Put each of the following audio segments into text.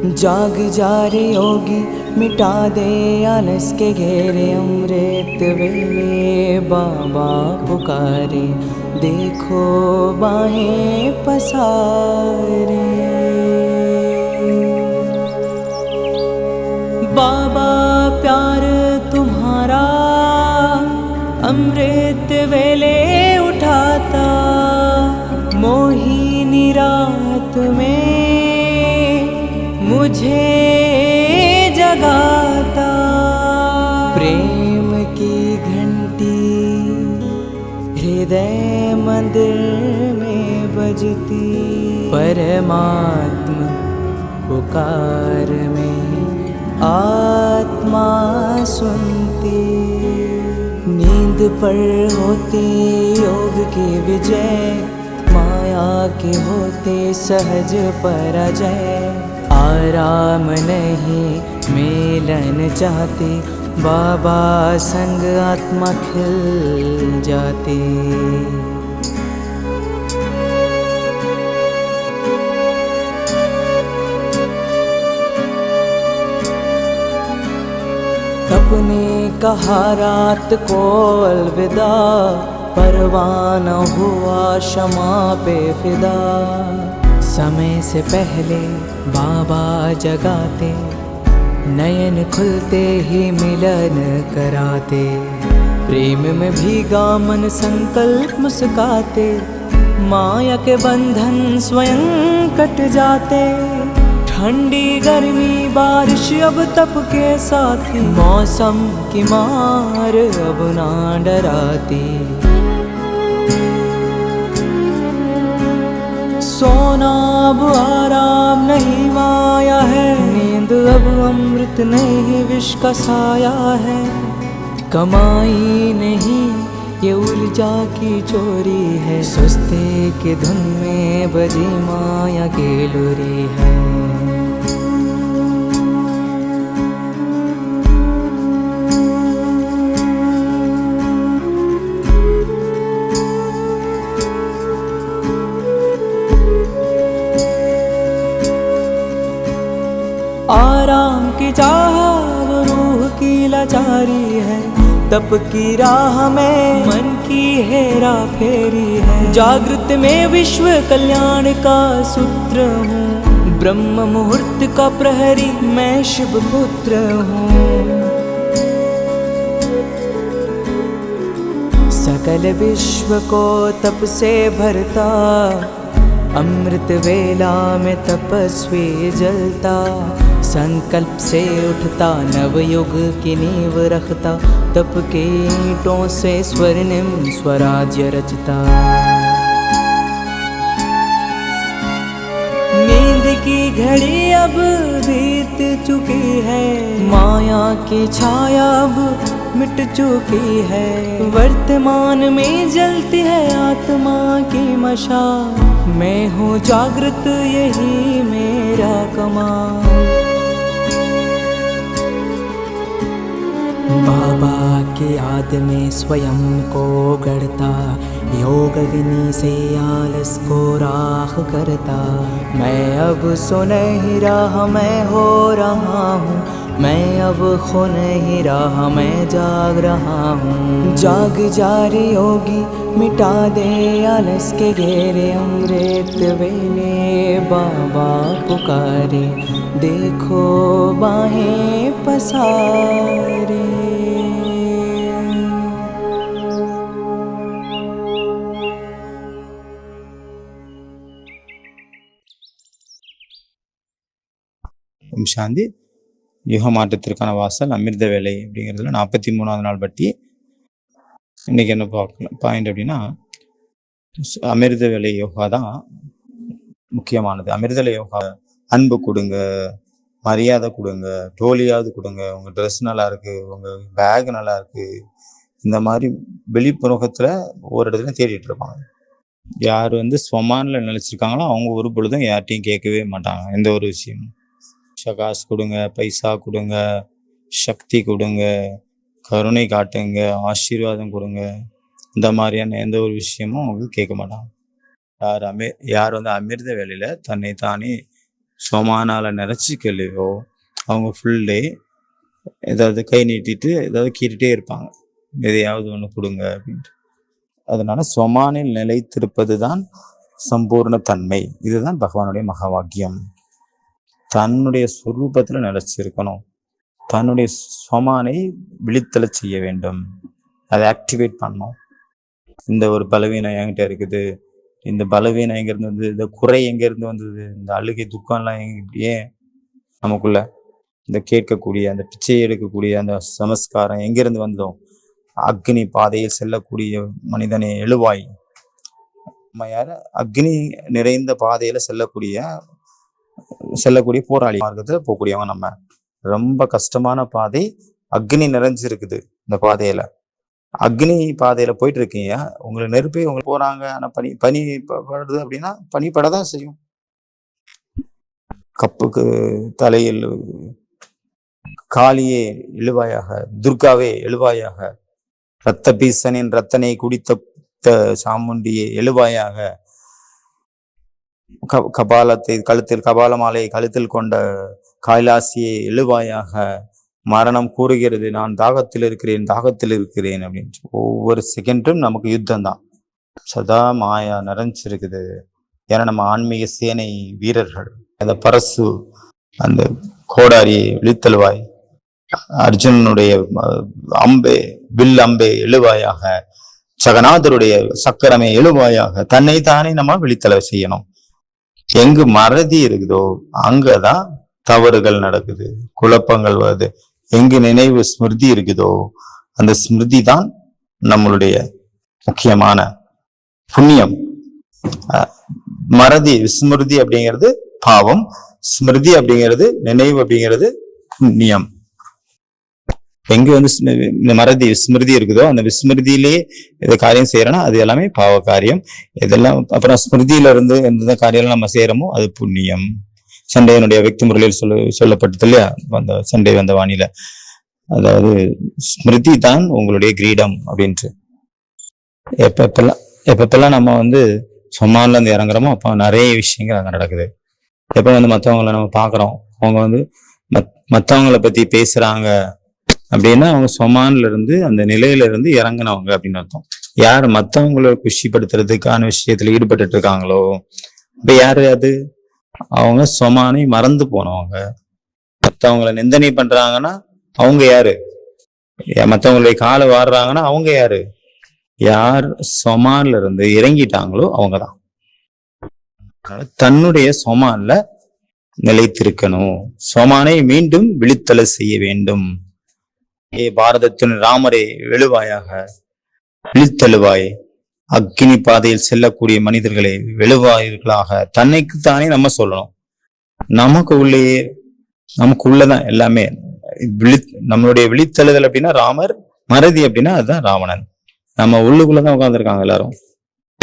जाग जा रे योगी मिटा दे आलस के घेरे अमृत वेले बाबा पुकारे देखो बाहें पसारे। बाबा प्यार तुम्हारा अमृत वेले उठाता मोहिनी रात में मुझे जगाता। प्रेम की घंटी हृदय मंदिर में बजती। परमात्मा पुकार में आत्मा सुनती। नींद पर होती योग की विजय, माया के होते सहज पराजय। आराम नहीं मिलन खिल जाती। अपने कहा रात को अलविदा परवाना हुआ क्षमा पे फिदा समय से पहले बाबा जगाते, नयन खुलते ही मिलन कराते। प्रेम में भीगा मन संकल्प मुस्काते, माया के बंधन स्वयं कट जाते। ठंडी गर्मी बारिश अब तप के साथी मौसम की मार अब ना डराती। सोना, अब आराम नहीं माया है। नींद अब अमृत नहीं, विष का साया है। कमाई नहीं, ये ऊर्जा की चोरी है। सुस्ते के धुन में बजी माया के लुरी है। तप की राह में मन की हेरा फेरी है। जागृत में विश्व कल्याण का सूत्र हूँ। ब्रह्म मुहूर्त का प्रहरी मैं शिव पुत्र हूँ। सकल विश्व को तप से भरता अमृत वेला में तपस्वी जलता। संकल्प से उठता, नवयुग की नींव रखता, तप के ईंटों से स्वर्णिम स्वराज्य रचता। नींद की घड़ी अब बीत चुकी है, माया की छाया अब मिट चुकी है। वर्तमान में जलती है आत्मा की मशा, मैं हूँ जागृत, यही मेरा कमाल। बाबा के याद में स्वयं को गढ़ता योग विनी से आलस को राख करता। मैं अब सो नहीं रहा मैं हो रहा हूँ, मैं अब खो नहीं रहा मैं जाग रहा हूँ। जाग जा रे योगी, मिटा दे आलस के घेरे अमृत वेले। बाबा पुकारे, देखो बाहें पसारे। ஓம் சாந்தி யுக மாற்றத்திற்கான வாசல் அமிர்த வேலை அப்படிங்கிறதுல நாற்பத்தி மூணாவது நாள் பற்றி இன்னைக்கு என்ன பார்க்கலாம்? பாயிண்ட் அப்படின்னா அமிர்த வேலை யோகா தான் முக்கியமானது. அமிர்தலை யோகா அன்பு கொடுங்க மரியாதை கொடுங்க டோலியாவது கொடுங்க உங்கள் ட்ரெஸ் நல்லா இருக்குது உங்கள் பேக் நல்லா இருக்குது இந்த மாதிரி வெளிப்புறத்துல ஒவ்வொரு இடத்துலையும் தேடிட்டு இருப்பாங்க. யார் வந்து ஸ்வமான்ல நினைச்சிருக்காங்களோ அவங்க ஒரு பொழுதும் யார்ட்டையும் கேட்கவே மாட்டாங்க எந்த ஒரு விஷயமும். காசு கொடுங்க பைசா கொடுங்க சக்தி கொடுங்க கருணை காட்டுங்க ஆசீர்வாதம் கொடுங்க. இந்த மாதிரியான எந்த ஒரு விஷயமும் அவங்க கேட்க மாட்டாங்க. யார் அமி யார் வந்து அமிர்த வேலையில் தன்னை தானே சோமானால நிறச்சிக்கலையோ அவங்க ஃபுல் டே ஏதாவது கை நீட்டிட்டு ஏதாவது கீறிட்டே இருப்பாங்க. எதையாவது ஒன்று கொடுங்க அப்படின்ட்டு. அதனால சொமானில் நிலைத்திருப்பது தான் சம்பூர்ண தன்மை. இதுதான் பகவானுடைய மகா வாக்கியம். தன்னுடைய சொரூபத்தில் நிலச்சிருக்கணும். தன்னுடைய சொமானை விழித்தல செய்ய வேண்டும். அதை ஆக்டிவேட் பண்ணும் இந்த ஒரு பலவீனம் என்கிட்ட இருக்குது. இந்த பலவீனம் எங்கேருந்து வந்தது? இந்த குறை எங்கேருந்து வந்தது? இந்த அழுகை துக்கம்லாம் எங்க ஏன் நமக்குள்ள இந்த கேட்கக்கூடிய அந்த பிச்சை எடுக்கக்கூடிய அந்த சமஸ்காரம் எங்கிருந்து வந்தோம் அக்னி பாதையில் செல்லக்கூடிய மனிதனே எழுவாய். நம்ம யார்? அக்னி நிறைந்த பாதையில் செல்லக்கூடிய செல்லக்கூடிய போராளி. மார்க்கத்தில் போகக்கூடியவங்க நம்ம. ரொம்ப கஷ்டமான பாதை அக்னி நிறைஞ்சிருக்குது இந்த பாதையில. அக்னி பாதையில போயிட்டு இருக்கீங்க உங்களுக்கு நெருப்பே உங்களுக்கு போறாங்க. ஆனா பனி பனி படுது அப்படின்னா பனி படதான் செய்யும். கப்புக்கு தலையில் காளியே எழுவாயாக துர்காவே எழுவாயாக ரத்த பீசனின் ரத்தனை குடித்த சாமுண்டியே எழுவாயாக கபாலத்தை கழுத்தில் கபால மாலையை கழுத்தில் கொண்ட கைலாசியை எழுவாயாக மரணம் கூறுகிறது. நான் தாகத்தில் இருக்கிறேன் தாகத்தில் இருக்கிறேன் அப்படின்னு ஒவ்வொரு செகண்டும் நமக்கு யுத்தம் தான். சதா மாயா நிறைஞ்சிருக்குது. ஏன்னா நம்ம ஆன்மீக சேனை வீரர்கள். அந்த பரசு அந்த கோடாரி விழித்தழுவாய் அர்ஜுனனுடைய அம்பே வில் அம்பே எழுவாயாக ஜெகநாதருடைய சக்கரமே எழுவாயாக தன்னை தானே நம்ம விழித்தலை செய்யணும். எங்கு மறதி இருக்குதோ அங்கதான் தவறுகள் நடக்குது குழப்பங்கள் வருது. எங்கு நினைவு ஸ்மிருதி இருக்குதோ அந்த ஸ்மிருதி தான் நம்மளுடைய முக்கியமான புண்ணியம். மறதி ஸ்மிருதி அப்படிங்கிறது பாவம் ஸ்மிருதி அப்படிங்கிறது நினைவு அப்படிங்கிறது புண்ணியம். எங்கே வந்து இந்த மறதி ஸ்மிருதி இருக்குதோ அந்த விஸ்மிருதியிலேயே இதை காரியம் செய்யறோன்னா அது எல்லாமே பாவ காரியம். இதெல்லாம் அப்புறம் ஸ்மிருதியில இருந்து எந்த காரியம் நம்ம செய்யறோமோ அது புண்ணியம். சண்டையனுடைய விக்தி முறையில் சொல்ல சொல்லப்பட்டது இல்லையா? அந்த சண்டை வந்த வானில. அதாவது ஸ்மிருதி தான் உங்களுடைய கிரீடம் அப்படின்ட்டு. எப்பப்பெல்லாம் எப்பப்பெல்லாம் நம்ம வந்து சும்மால இருந்து இறங்குறோமோ அப்போ நிறைய விஷயங்கள் அங்கே நடக்குது. எப்போ வந்து மற்றவங்களை நம்ம பார்க்குறோம் அவங்க வந்து மத் மற்றவங்களை பற்றி பேசுகிறாங்க அப்படின்னா அவங்க சொமான்ல இருந்து அந்த நிலையில இருந்து இறங்குனவங்க அப்படின்னு அர்த்தம். யார் மற்றவங்கள குஷிப்படுத்துறதுக்கான விஷயத்துல ஈடுபட்டுட்டு இருக்காங்களோ இப்ப யாரு அது? அவங்க சொமானை மறந்து போனவங்க. மற்றவங்களை நிந்தனை பண்றாங்கன்னா அவங்க யாரு? மற்றவங்களுடைய காலை வாடுறாங்கன்னா அவங்க யாரு? யார் சொமான்ல இருந்து இறங்கிட்டாங்களோ அவங்கதான். தன்னுடைய சொமான்ல நிலைத்திருக்கணும். சொமானை மீண்டும் விழித்தலை செய்ய வேண்டும். ஏ பாரதத்தின் ராமரே எழுவாயாக விழித்தெழுவாய். அக்னி பாதையில் செல்லக்கூடிய மனிதர்களே வெளுவாயர்களாக. தன்னைக்குத்தானே நம்ம சொல்லணும். நமக்கு உள்ளேயே நமக்கு உள்ளதான் எல்லாமே. விழி நம்மளுடைய விழித்தெழுதல் அப்படின்னா ராமர் மறதி அப்படின்னா அதுதான் ராவணன். நம்ம உள்ளுக்குள்ளதான் உட்காந்துருக்காங்க எல்லாரும்.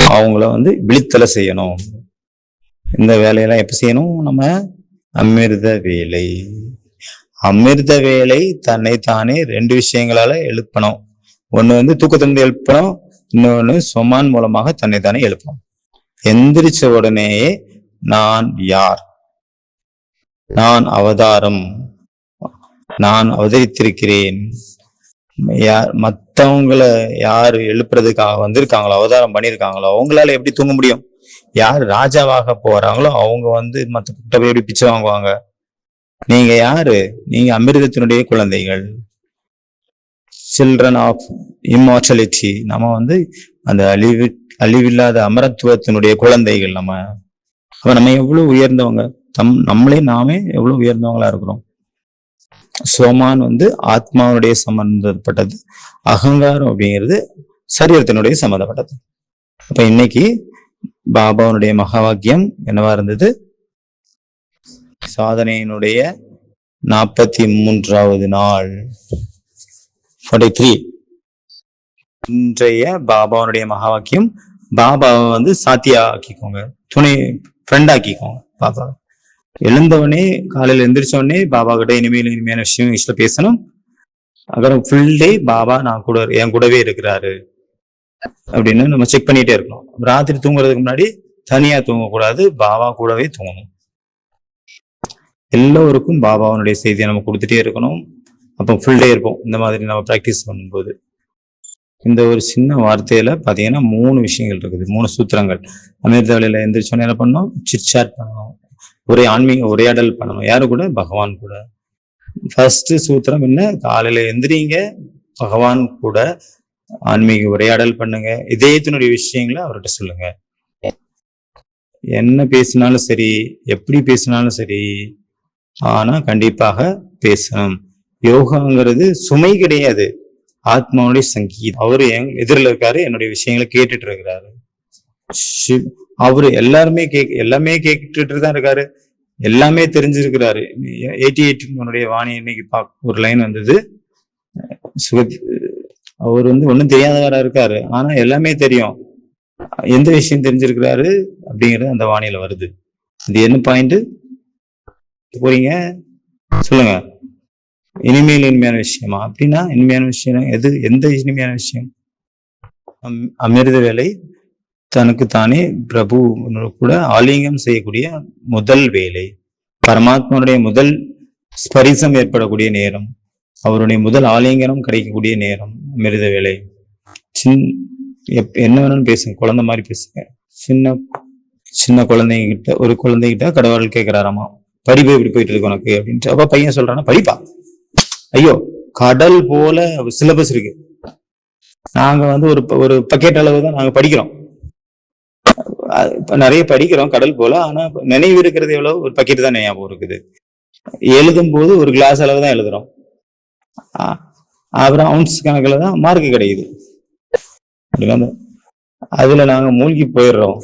அவங்கள வந்து விழித்தலை செய்யணும். இந்த வேலையெல்லாம் எப்ப செய்யணும்? நம்ம அமிர்த வேலை அமிர்த வேலை தன்னை தானே ரெண்டு விஷயங்களால எழுப்பணும் ஒன்று வந்து தூக்கத்திலிருந்து எழுப்பணும் இன்னொன்று சொமான் மூலமாக தன்னை தானே எழுப்பணும் எந்திரிச்ச உடனேயே நான் யார்? நான் அவதாரம். நான் அவதரித்திருக்கிறேன். யார் மற்றவங்களை யார் எழுப்புறதுக்காக வந்திருக்காங்களோ அவதாரம் பண்ணியிருக்காங்களோ அவங்களால எப்படி தூங்க முடியும்? யார் ராஜாவாக போறாங்களோ அவங்க வந்து மற்ற கிட்ட போய் எப்படி பிச்சை வாங்குவாங்க? நீங்க யாரு? நீங்க அமிர்தத்தினுடைய குழந்தைகள். சில்ட்ரன் ஆஃப் இம்மார்டலிட்டி நம்ம வந்து அந்த அழிவு அழிவில்லாத அமரத்துவத்தினுடைய குழந்தைகள் நம்ம. அப்ப நம்ம எவ்வளவு உயர்ந்தவங்க? தம் நம்மளே நாமே எவ்வளவு உயர்ந்தவங்களா இருக்கிறோம். சோமான் வந்து ஆத்மாவுடைய சம்பந்தப்பட்டது. அகங்காரம் அப்படிங்கிறது சரீரத்தினுடைய சம்பந்தப்பட்டது. அப்ப இன்னைக்கு பாபாவுடைய மகாவாக்கியம் என்னவா இருந்தது? சாதனையினுடைய நாற்பத்தி மூன்றாவது நாள். ஃபார்ட்டி த்ரீ இன்றைய பாபாவுடைய மகா வாக்கியம். பாபாவை வந்து சாத்தியா ஆக்கிக்கோங்க துணை ஃப்ரெண்ட் ஆக்கிக்கோங்க பாபா. எழுந்தவொடனே காலையில எந்திரிச்ச உடனே பாபா கிட்ட இனிமேல் இனிமையான விஷயம் இஷ்ட பேசணும். அப்புறம் ஃபுல் டே பாபா நான் கூட என் கூடவே இருக்கிறாரு. அப்படின்னு நம்ம செக் பண்ணிட்டே இருக்கணும். ராத்திரி தூங்குறதுக்கு முன்னாடி தனியா தூங்கக்கூடாது பாபா கூடவே தூங்கணும். எல்லோருக்கும் பாபாவனுடைய செய்தியை நம்ம கொடுத்துட்டே இருக்கணும். அப்போ ஃபுல் டே இருப்போம். இந்த மாதிரி நம்ம ப்ராக்டிஸ் பண்ணும்போது. இந்த ஒரு சின்ன வார்த்தையில பார்த்தீங்கன்னா மூணு விஷயங்கள் இருக்குது. மூணு சூத்திரங்கள். அமிர்த வழியில எந்திரிச்சோன்னு என்ன பண்ணணும்? சிட்சாட் பண்ணணும். ஒரே ஆன்மீக உரையாடல் பண்ணணும். யாரு கூட? பகவான் கூட. ஃபர்ஸ்ட் சூத்திரம் என்ன? காலையில எந்திரிங்க. பகவான் கூட ஆன்மீக உரையாடல் பண்ணுங்க. இதயத்தினுடைய விஷயங்களை அவர்கிட்ட சொல்லுங்க. என்ன பேசினாலும் சரி எப்படி பேசினாலும் சரி ஆனா கண்டிப்பாக பேசணும். யோகாங்கிறது சுமை கிடையாது. ஆத்மாவுடைய சங்கீதம். அவரு என் எதிரில் இருக்காரு என்னுடைய விஷயங்களை கேட்டுட்டு இருக்கிறாரு. அவரு எல்லாருமே கேக் எல்லாமே கேட்டுட்டு தான் இருக்காரு. எல்லாமே தெரிஞ்சிருக்கிறாரு. எயிட்டி எயிட்டினுடைய வாணி இன்னைக்கு பா ஒரு லைன் வந்தது. சுகத் அவர் வந்து ஒன்றும் தெரியாதவராக இருக்காரு. ஆனா எல்லாமே தெரியும். எந்த விஷயம் தெரிஞ்சிருக்கிறாரு அப்படிங்கிறது அந்த வாணியில வருது. இது என்ன பாயிண்ட்? போறீங்க. சொல்லுங்க. இனிமையில் இனிமையான விஷயமா? அப்படின்னா இனிமையான விஷயம் எது? எந்த இனிமையான விஷயம்? அம்- அமிர்த வேலை தனக்கு தானே பிரபு கூட ஆலிங்கம் செய்யக்கூடிய முதல் வேலை. பரமாத்மனுடைய முதல் ஸ்பரிசம் ஏற்படக்கூடிய நேரம். அவருடைய முதல் ஆலிங்கனம் கிடைக்கக்கூடிய நேரம் அமிர்த வேலை. சின் எப்- என்ன வேணும்னு பேசுங்க. குழந்தை மாதிரி பேசுங்க. சின்ன சின்ன குழந்தைங்க கிட்ட ஒரு குழந்தைகிட்ட கடவுள் கேட்கிறாராமா? படிப்பு எப்படி போயிட்டு இருக்கு உனக்கு அப்படின்ட்டு. அப்ப பையன் சொல்றானா படிப்பா. ஐயோ கடல் போல சிலபஸ் இருக்கு. நாங்க வந்து ஒரு ப- ஒரு பக்கெட் அளவு தான் நாங்க படிக்கிறோம். நிறைய படிக்கிறோம் கடல் போல ஆனா நினைவு இருக்கிறது எவ்வளவு ஒரு பக்கெட் தான் ஞாபகம் இருக்குது. எழுதும் போது ஒரு கிளாஸ் அளவு தான் எழுதுறோம். அப்புறம் அவுன்ஸ் கணக்குல தான் மார்க் கிடைக்குது. அதுல நாங்க மூழ்கி போயிடுறோம்.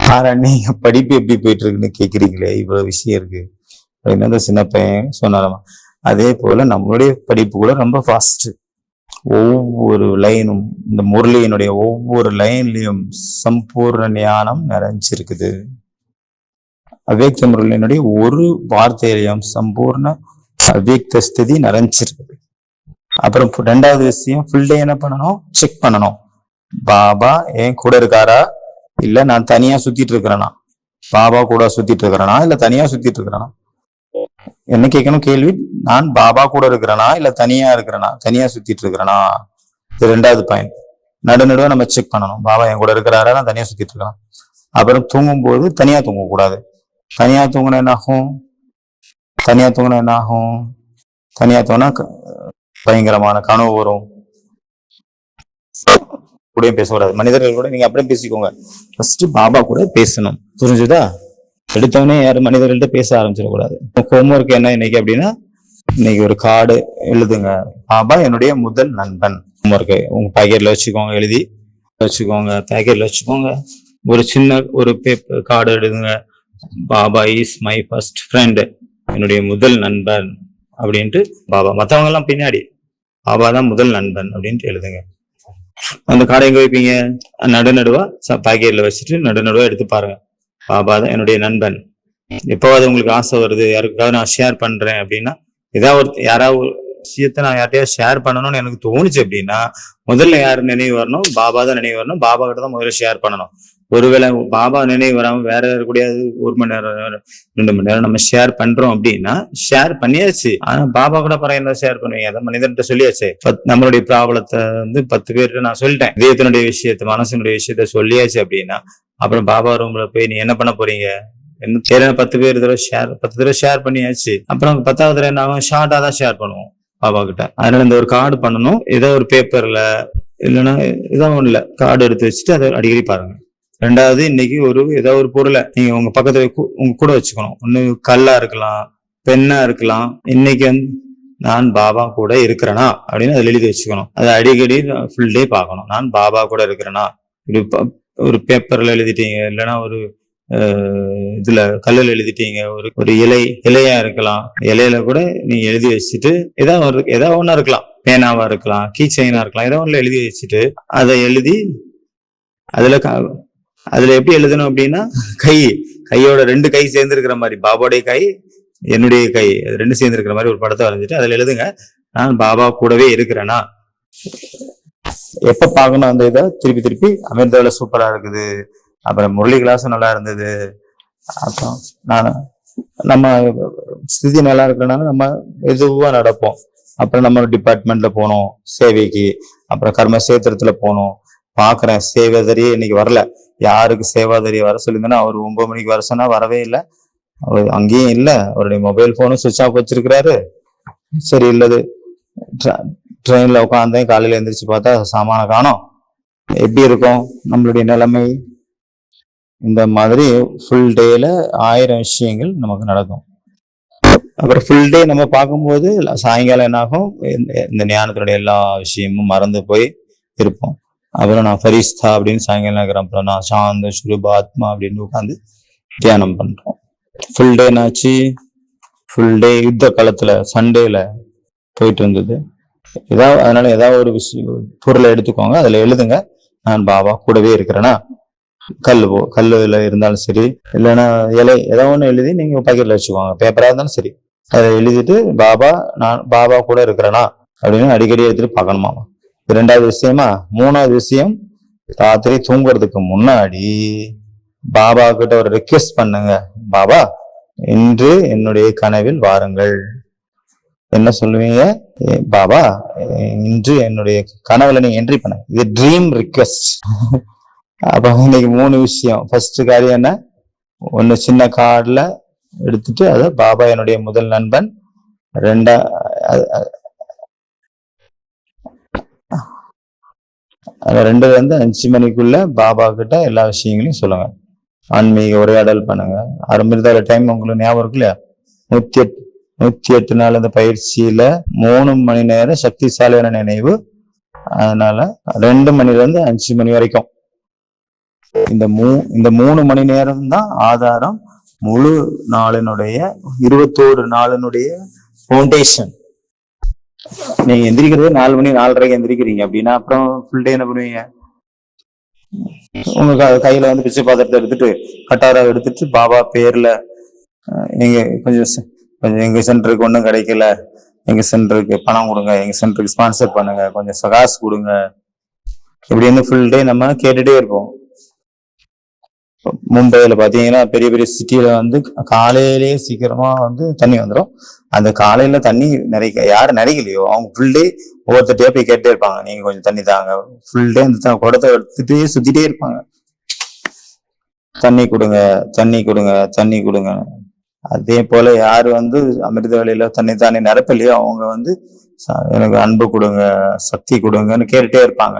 ஆனா நீங்க படிப்பு எப்படி போயிட்டு இருக்குன்னு கேக்குறீங்களே? இவ்வளவு விஷயம் இருக்கு. அப்படின்னு அந்த சின்ன பையன் சொன்னாராமா. அதே போல நம்மளுடைய படிப்பு கூட ரொம்ப ஃபாஸ்ட் ஒவ்வொரு லைனும் இந்த முரளியினுடைய ஒவ்வொரு லைன்லயும் சம்பூர்ண ஞானம் நிறைஞ்சிருக்குது. அவ்யக்த முரளியினுடைய ஒரு வார்த்தையிலையும் சம்பூர்ண அவ்யக்த ஸ்திதி நிறைஞ்சிருக்குது. அப்புறம் ரெண்டாவது விஷயம் ஃபுல் டே என்ன பண்ணணும்? செக் பண்ணணும். பாபா என் கூட இருக்காரா? இல்ல நான் தனியா சுத்திட்டு இருக்கிறேனா? பாபா கூட சுத்திட்டு இருக்கிறேனா? இல்ல தனியா சுத்திட்டு இருக்கிறேனா? என்ன கேட்கணும் கேள்வி. நான் பாபா கூட இருக்கிறேனா? இல்ல தனியா இருக்கிறேனா? தனியா சுத்திட்டு இருக்கிறேனா? இது ரெண்டாவது பாயிண்ட் நடு நடுவே நம்ம செக் பண்ணணும். பாபா என் கூட இருக்கிறாரா? நான் தனியா சுத்திட்டு இருக்கிறேன் அப்புறம் தூங்கும்போது தனியா தூங்க கூடாது தனியா தூங்கினா என்ன ஆகும்? தனியா தூங்கினா என்ன ஆகும்? தனியா தூங்கினா பயங்கரமான கனவு வரும். கூடயும் பேசக்கூடாது. மனிதர்கள் கூட நீங்க அப்படியே பேசிக்கோங்க. ஃபர்ஸ்ட் பாபா கூட பேசணும். புரிஞ்சுதா? எடுத்தவொடனே யாரும் மனிதர்கள்ட்ட பேச ஆரம்பிச்சிடக்கூடாது. ஹோம்ஒர்க் என்ன இன்னைக்கு அப்படின்னா இன்னைக்கு ஒரு கார்டு எழுதுங்க. பாபா என்னுடைய முதல் நண்பன். ஹோம்ஒர்க்கு உங்க பாக்கெட்ல வச்சுக்கோங்க எழுதி வச்சுக்கோங்க பேக்கெட்ல வச்சுக்கோங்க. ஒரு சின்ன ஒரு பேப்பர் கார்டு எழுதுங்க. Baba is my first friend என்னுடைய முதல் நண்பன் அப்படின்ட்டு பாபா. மற்றவங்க எல்லாம் பின்னாடி. பாபா தான் முதல் நண்பன் அப்படின்ட்டு எழுதுங்க. அந்த கார்டை எங்க வைப்பீங்க? நடு நடுவா பாக்கெட்ல வச்சுட்டு நடு நடுவா எடுத்து பாருங்க. பாபா தான் என்னுடைய நண்பன். எப்போவாது உங்களுக்கு ஆசை வருது யாருக்காவது நான் ஷேர் பண்றேன் அப்படின்னா ஏதாவது ஒரு யாராவது விஷயத்தை விஷயத்த நான் யார்ட்டையாவது ஷேர் பண்ணணும்னு எனக்கு தோணுச்சு அப்படின்னா முதல்ல யார் நினைவு வரணும்? பாபா தான் நினைவு வரணும். பாபா கிட்ட தான் முதல்ல ஷேர் பண்ணணும். ஒருவேளை பாபா நினைவு வராம வேற யாரு ஒரு மணி நேரம் ரெண்டு மணி நேரம் நம்ம ஷேர் பண்றோம் அப்படின்னா ஷேர் பண்ணியாச்சு. ஆனா பாபா கூட பரவாயில்ல என்ன ஷேர் பண்ணுவீங்க? அதை மனிதன்கிட்ட சொல்லியாச்சு. பத்- நம்மளுடைய ப்ராப்ளத்தை வந்து பத்து பேர்கிட்ட நான் சொல்லிட்டேன். இதயத்தினுடைய விஷயத்த மனசனுடைய விஷயத்த சொல்லியாச்சு அப்படின்னா அப்புறம் பாபா ரூம்ல போய் நீ என்ன பண்ண போறீங்க? என்ன தெரியல பத்து பேர் தடவை ஷேர் பத்து தடவை ஷேர் பண்ணியாச்சு. அப்புறம் பத்தாவது தடவை என்ன ஆகும்? ஷார்ட்டா தான் ஷேர் பண்ணுவோம் பாபா கிட்ட. அதனால இந்த ஒரு கார்டு பண்ணணும். ஏதோ ஒரு பேப்பர்ல இல்லைன்னா இதான் ஒண்ணு இல்லை கார்டு எடுத்து வச்சுட்டு அதை அடிக்கடி பாருங்க. ரெண்டாவது இன்னைக்கு ஒரு ஏதோ ஒரு பொருளை நீங்க உங்க பக்கத்துல உங்க கூட வச்சுக்கணும். ஒண்ணு கல்லா இருக்கலாம் பெண்ணா இருக்கலாம். இன்னைக்கு வந்து நான் பாபா கூட இருக்கிறேனா? அப்படின்னு அதில் எழுதி வச்சுக்கணும். அதை அடிக்கடி ஃபுல் டே பார்க்கணும். நான் பாபா கூட இருக்கிறேனா? இப்படி ஒரு பேப்பர்ல எழுதிட்டீங்க இல்லைன்னா ஒரு இதுல கல்லில் எழுதிட்டீங்க ஒரு ஒரு இலை இலையா இருக்கலாம். இலையில கூட நீங்க எழுதி வச்சுட்டு ஏதாவது ஒரு ஏதாவது ஒன்றா இருக்கலாம். பேனாவா இருக்கலாம் கீ செயினா இருக்கலாம் ஏதோ ஒன்றில் எழுதி வச்சுட்டு அதை எழுதி அதுல அதுல எப்படி எழுதணும் அப்படின்னா கை கையோட ரெண்டு கை சேர்ந்துருக்கிற மாதிரி பாபாவுடைய கை என்னுடைய கை ரெண்டு சேர்ந்துருக்கிற மாதிரி ஒரு படத்தை வரைஞ்சிட்டு அதுல எழுதுங்க. நான் பாபா கூடவே இருக்கிறேனா? எப்ப பார்க்கணும் அந்த இதை? திருப்பி திருப்பி அமிர்தாவில் சூப்பரா இருக்குது. அப்புறம் முரளி கிளாஸும் நல்லா இருந்தது. அப்புறம் நான் நம்ம ஸ்திதி நல்லா இருக்கிறனால நம்ம மெதுவா நடப்போம். அப்புறம் நம்ம டிபார்ட்மெண்ட்ல போனோம் சேவைக்கு. அப்புறம் கர்ம சேத்திரத்துல போனோம். பாக்குறேன் சேவாதரியே இன்னைக்கு வரல. யாருக்கு சேவாதரியை வர சொல்லியிருந்தேன்னா அவர் ஒன்பது மணிக்கு வர சொன்னா வரவே இல்லை. அவர் அங்கேயும் இல்லை. அவருடைய மொபைல் போனும் சுவிட்ச் ஆஃப் வச்சிருக்கிறாரு. சரி இல்லது. ட்ரெயினில் உட்காந்தேன் காலையில் எழுந்திரிச்சு பார்த்தா சாமான காணும். எப்படி இருக்கும்? நம்மளுடைய நிலைமை? இந்த மாதிரி ஃபுல் டேல ஆயிரம் விஷயங்கள் நமக்கு நடக்கும். அப்புறம் ஃபுல் டே நம்ம பார்க்கும்போது சாயங்காலம் என்னாகும்? இந்த- இந்த ஞானத்தினுடைய எல்லா விஷயமும் மறந்து போய் இருப்போம். அப்புறம் நான் ஃபரிஸ்தா அப்படின்னு சாயங்காலம் இருக்கிறேன். அப்புறம் நான் சாந்த சுரூப ஆத்மா அப்படின்னு உட்காந்து தியானம் பண்றோம். ஃபுல் டே என்னாச்சு? ஃபுல் டே யுத்த காலத்துல சண்டேல போயிட்டு இருந்தது. ஏதாவது அதனால ஏதாவது ஒரு விஷயம் பொருளை எடுத்துக்கோங்க அதுல எழுதுங்க. நான் பாபா கூடவே இருக்கிறேன்னா கல் போ கல்லுல இருந்தாலும் சரி இல்லைன்னா இலை ஏதோ ஒன்று எழுதி நீங்க பாக்கெட்ல வச்சுக்கோங்க. பேப்பரா இருந்தாலும் சரி. அதை எழுதிட்டு பாபா நான் பாபா கூட இருக்கிறேனா? அப்படின்னு அடிக்கடி எடுத்துட்டு பார்க்கணுமா இது ரெண்டாவது விஷயமா? மூணாவது விஷயம் ராத்திரி தூங்குறதுக்கு முன்னாடி பாபா கிட்ட ஒரு ரிக்வெஸ்ட் பண்ணுங்க. பாபா இன்று என்னுடைய கனவில் வாருங்கள். என்ன சொல்லுவீங்க? "ஏ, பாபா இன்று என்னுடைய கனவுல நீங்க என்ட்ரி பண்ண இது ட்ரீம் ரிக்வெஸ்ட் அப்ப இன்னைக்கு மூணு விஷயம். ஃபர்ஸ்ட் காரியம் என்ன? ஒன்னு சின்ன கார்டில் எடுத்துட்டு அதை பாபா என்னுடைய முதல் நண்பன் ரெண்டா அ- ரெண்டு வந்து அஞ்சு மணிக்குள்ள பாபா கிட்ட எல்லா விஷயங்களையும் சொல்லுங்க. ஆன்மீக உரையாடல் பண்ணுங்க. அருமிருதால டைம் உங்களுக்கு ஞாபகம் இருக்கு இல்லையா? நூத்தி எட்டு நூத்தி எட்டு நாள் அந்த பயிற்சியில மூணு மணி நேரம் சக்திசாலியான நினைவு. அதனால ரெண்டு மணில இருந்து அஞ்சு மணி வரைக்கும். இந்த மூ இந்த மூணு மணி நேரம் தான் ஆதாரம் முழு நாளினுடைய இருபத்தோரு நாளினுடைய ஃபவுண்டேஷன் நீங்க எந்திரிக்கிறது நாலு மணி நாலரைக்கு எந்திரிக்கிறீங்க. அப்படின்னா அப்புறம் ஃபுல் டே என்ன பண்ணுவீங்க? உங்க க- கையில வந்து பிச்சை பாத்திரத்தை எடுத்துட்டு கட்டாரா எடுத்துட்டு பாபா பேர்ல நீங்க கொஞ்சம் கொஞ்சம் எங்கள் சென்டருக்கு ஒன்றும் கிடைக்கல. எங்கள் சென்டருக்கு பணம் கொடுங்க. எங்கள் சென்டருக்கு ஸ்பான்சர் பண்ணுங்க. கொஞ்சம் காசு கொடுங்க. இப்படின்னு ஃபுல் டே நம்ம கேட்டுகிட்டே இருப்போம். மும்பையில் பார்த்தீங்கன்னா பெரிய பெரிய சிட்டியில் வந்து காலையிலேயே சீக்கிரமாக வந்து தண்ணி வந்துடும் அந்த காலையில் தண்ணி நிறைய யாரும் நிறைக்கலையோ அவங்க ஃபுல் டே ஒவ்வொருத்தட்டையா போய் கேட்டே இருப்பாங்க. நீங்கள் கொஞ்சம் தண்ணி தாங்க. ஃபுல் டே அந்த குடத்தை எடுத்துகிட்டே சுற்றிட்டே இருப்பாங்க. தண்ணி கொடுங்க தண்ணி கொடுங்க தண்ணி கொடுங்க. அதே போல யாரு வந்து அமிர்த வேலையில தண்ணி தானே நிரப்பலையோ அவங்க வந்து எனக்கு அன்பு கொடுங்க சக்தி கொடுங்கன்னு கேட்டுட்டே இருப்பாங்க.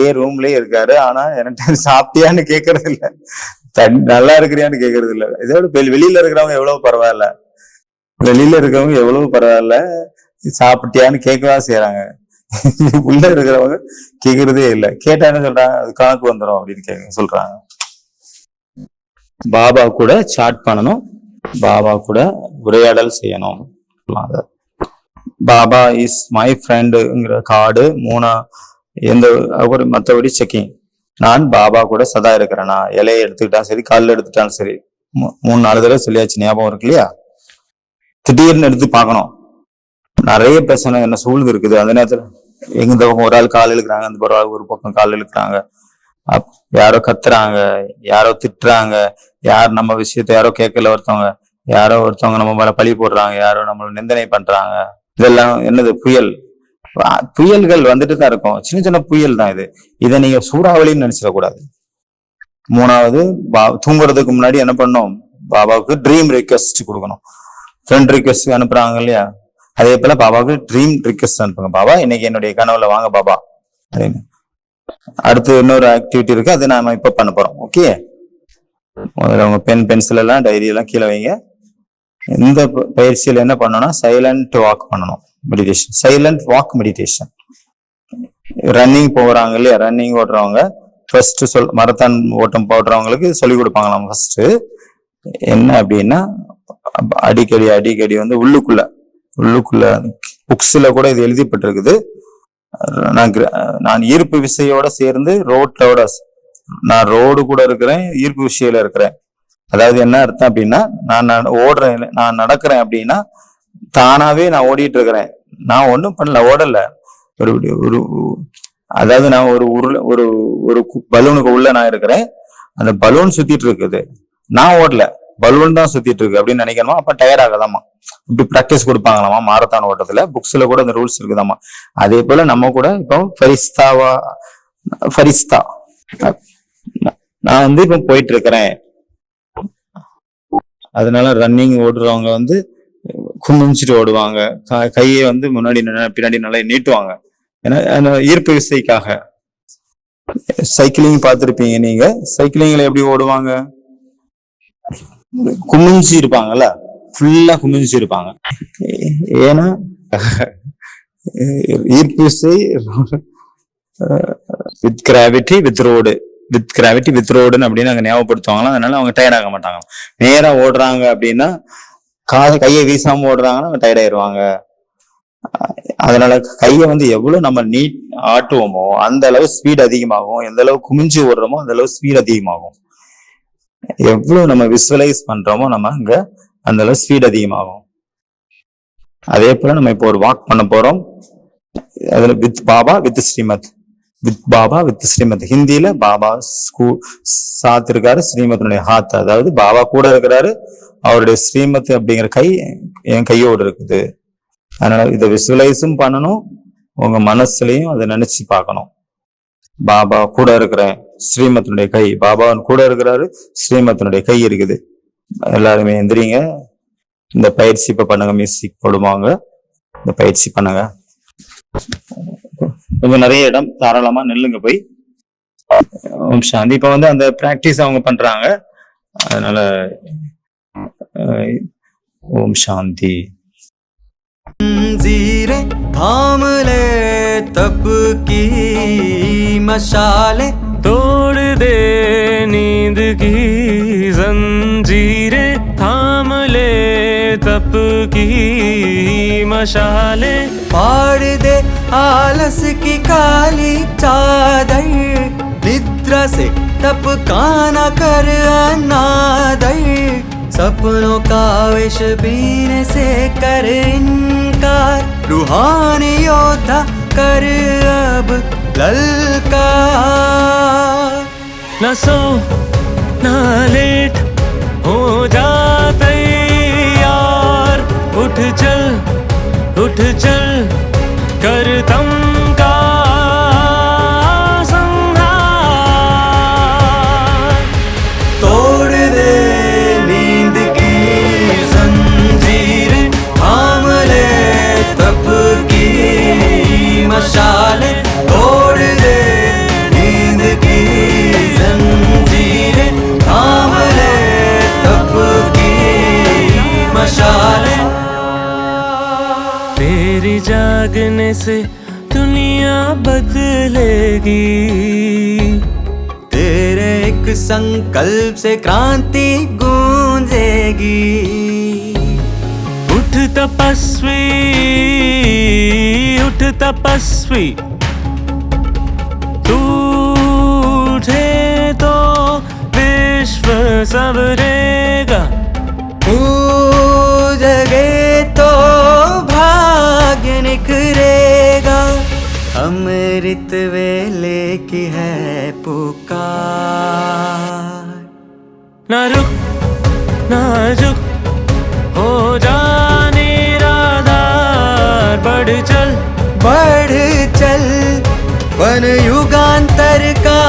ஏ ரூம்லயே இருக்காரு ஆனா என்கிட்ட சாப்பிட்டியான்னு கேட்கறது இல்ல. நல்லா இருக்கிறியான்னு கேக்குறது இல்லை. இதோட வெளியில இருக்கிறவங்க எவ்வளவு பரவாயில்ல. வெளியில இருக்கிறவங்க எவ்வளவு பரவாயில்ல. சாப்பிட்டியான்னு கேட்கவா செய்யறாங்க உள்ள இருக்கிறவங்க கேக்குறதே இல்லை. கேட்டா என்ன சொல்றாங்க? அது கணக்கு வந்துடும் அப்படின்னு கேக்க சொல்றாங்க. பாபா கூட சாட் பண்ணணும். பாபா கூட உரையாடல் செய்யணும். பாபா இஸ் மை ஃப்ரெண்டுங்கிற கார்டு மூணா எந்த ஒரு மற்றபடி செக்கிங் நான் பாபா கூட சதா இருக்கிறேனா? இலையை எடுத்துக்கிட்டாலும் சரி காலில் எடுத்துட்டாலும் சரி மூ- மூணு நாலு தடவை சொல்லியாச்சு ஞாபகம் இருக்கு இல்லையா? திடீர்னு எடுத்து பார்க்கணும். நிறைய பிரச்சனை என்ன சூழ்ந்து இருக்குது. அந்த நேரத்தில் எங்க இந்த பக்கம் ஒரு ஆள் கால் இழுக்கிறாங்க அந்த ஒரு ஆள் ஒரு பக்கம் கால் இழுக்கிறாங்க. அப்- யாரோ கத்துறாங்க யாரோ திட்டுறாங்க யார் நம்ம விஷயத்த யாரோ கேட்கல ஒருத்தவங்க யாரோ ஒருத்தவங்க நம்ம மேல பழி போடுறாங்க யாரோ நம்மளை நிந்தனை பண்றாங்க. இதெல்லாம் என்னது புயல். புயல்கள் வந்துட்டு தான் இருக்கும். சின்ன சின்ன புயல் தான் இது. இதை நீங்க சூறாவளின்னு நினைச்சிடக்கூடாது. மூணாவது பா- தூங்குறதுக்கு முன்னாடி என்ன பண்ணணும்? பாபாவுக்கு ட்ரீம் ரிக்வெஸ்ட் கொடுக்கணும். ஃப்ரெண்ட் ரிக்வெஸ்ட் அனுப்புறாங்க இல்லையா? அதே போல பாபாவுக்கு ட்ரீம் ரிக்வெஸ்ட் அனுப்புங்க. பாபா இன்னைக்கு என்னுடைய கனவுல வாங்க பாபா. அப்படின்னு. அடுத்து இன்னொரு ஆக்டிவிட்டி இருக்கு. அது நாம இப்ப பண்ண போறோம். ஓகே முதல்ல உங்க பென் பென்சில் எல்லாம் டைரி எல்லாம் கீழே வைங்க. இந்த பயிற்சியில் என்ன பண்ணணும்னா சைலண்ட் வாக் பண்ணணும். Meditation silent walk meditation running போகிறாங்க இல்லையா? ரன்னிங் ஓடுறவங்க ஃபர்ஸ்ட் சொல் மரத்தான் ஓட்டம் போடுறவங்களுக்கு சொல்லி கொடுப்பாங்களாம் ஃபர்ஸ்ட் என்ன அப்படின்னா அடிக்கடி அடிக்கடி வந்து உள்ளுக்குள்ள உள்ளுக்குள்ள புக்ஸில் கூட இது எழுதிப்பட்டிருக்குது. நான் நான் ஈர்ப்பு விசையோட சேர்ந்து ரோட்டோட நான் ரோடு கூட இருக்கிறேன் ஈர்ப்பு விஷயில இருக்கிறேன். அதாவது என்ன அர்த்தம் அப்படின்னா நான் ஓடுறேன் நான் நடக்கிறேன் அப்படின்னா தானாவே நான் ஓடிட்டு இருக்கிறேன். நான் ஒன்றும் பண்ணல ஓடல. ஒரு ஒரு அதாவது நான் ஒரு உருள ஒரு ஒரு பலூனுக்கு உள்ள நான் இருக்கிறேன். அந்த பலூன் சுத்திட்டு இருக்குது. நான் ஓடல பலூன் தான் சுத்திட்டு இருக்கு அப்படின்னு நினைக்கணுமா? அப்ப டயர்ட் ஆகாதாமா இப்படி ப்ராக்டிஸ் கொடுப்பாங்களாமா? மாரத்தான் ஓட்டத்துல? புக்ஸ்ல கூட அந்த ரூல்ஸ் இருக்குதாமா? அதே போல நம்ம கூட இப்போ ஃபரிஸ்தாவா ஃபரிஸ்தா. நான் வந்து இப்போ போயிட்டு இருக்கிறேன் அதனால ரன்னிங் ஓடுறவங்க வந்து குமிஞ்சிட்டு ஓடுவாங்க. க- கையை வந்து முன்னாடி பின்னாடி நல்லா நீட்டுவாங்க. ஏன்னா அந்த ஈர்ப்பு விசைக்காக. சைக்கிளிங் பார்த்துருப்பீங்க நீங்க. சைக்கிளிங்ல எப்படி ஓடுவாங்க? குமிஞ்சு இருப்பாங்கல்ல? ஃபுல்லா குமிஞ்சு இருப்பாங்க. ஏன்னா ஈர்ப்பு விசை with gravity with road with gravity with ரோடுன்னு அப்படின்னு அங்கே ஞாபகப்படுத்துவாங்களாம். அதனால அவங்க டயர்ட் ஆக மாட்டாங்க நேராக ஓடுறாங்க அப்படின்னா காது கையை வீசாமல் ஓடுறாங்கன்னா அவங்க டயர்ட் ஆயிருவாங்க அதனால கையை வந்து எவ்வளவு நம்ம நீட் ஆட்டுவோமோ அந்த அளவு ஸ்பீட் அதிகமாகும். எந்த அளவு குமிஞ்சு ஓடுறோமோ அந்த அளவு ஸ்பீட் அதிகமாகும். எவ்வளவு நம்ம விசுவலைஸ் பண்றோமோ நம்ம அங்க அந்த அளவு ஸ்பீட் அதிகமாகும். அதே போல நம்ம இப்போ ஒரு வாக் பண்ண போறோம். அதுல with Baba with Shrimat. With Baba with Shrimat ஹிந்தியில பாபா ஸ்கூ சாத் இருக்காரு ஸ்ரீமத்தினுடைய ஹாத் அதாவது பாபா கூட இருக்கிறாரு அவருடைய ஸ்ரீமத் அப்படிங்கிற கை என் கையோடு இருக்குது. அதனால இதை விசுவலைஸும் பண்ணணும் உங்க மனசுலையும் அதை நினைச்சு பார்க்கணும். பாபா கூட இருக்கிறேன் ஸ்ரீமத்தினுடைய கை பாபாவின் கூட இருக்கிறாரு ஸ்ரீமத்தினுடைய கை இருக்குது. எல்லாருமே எந்திரிங்க. இந்த பயிற்சி இப்ப பண்ணுங்க மியூசிக் போடுவாங்க. இந்த பயிற்சி பண்ணுங்க. கொஞ்சம் நிறைய இடம் தாராளமா நில்லுங்க போய் ஓம் சாந்தி இப்ப வந்து அந்த பிராக்டிஸ் அவங்க பண்றாங்க அதனால அஹ், ஓம் சாந்தி जंजीरें थाम ले तप की मशाले तोड़ दे नींद की जंजीरें थाम ले तप की मशाले फाड़ दे आलस की काली चादर निद्रा से तप काना कर अनादर। सपनों का विष पीने से कर इनकार रूहानी योद्धा कर अब ललकार। न सो न लेट हो जाते उठ चल उठ चल कर तम का। से दुनिया बदलेगी। तेरे एक संकल्प से क्रांति गूंजेगी। उठ तपस्वी उठ तपस्वी। तू उठे तो विश्व सबरेगा जगे तो भाग्य निखरेगा। अमृत वेले की है पुकार। ना रुक ना झुक हो जाने रादार बढ़ चल। बढ़ चल वन युगांतर का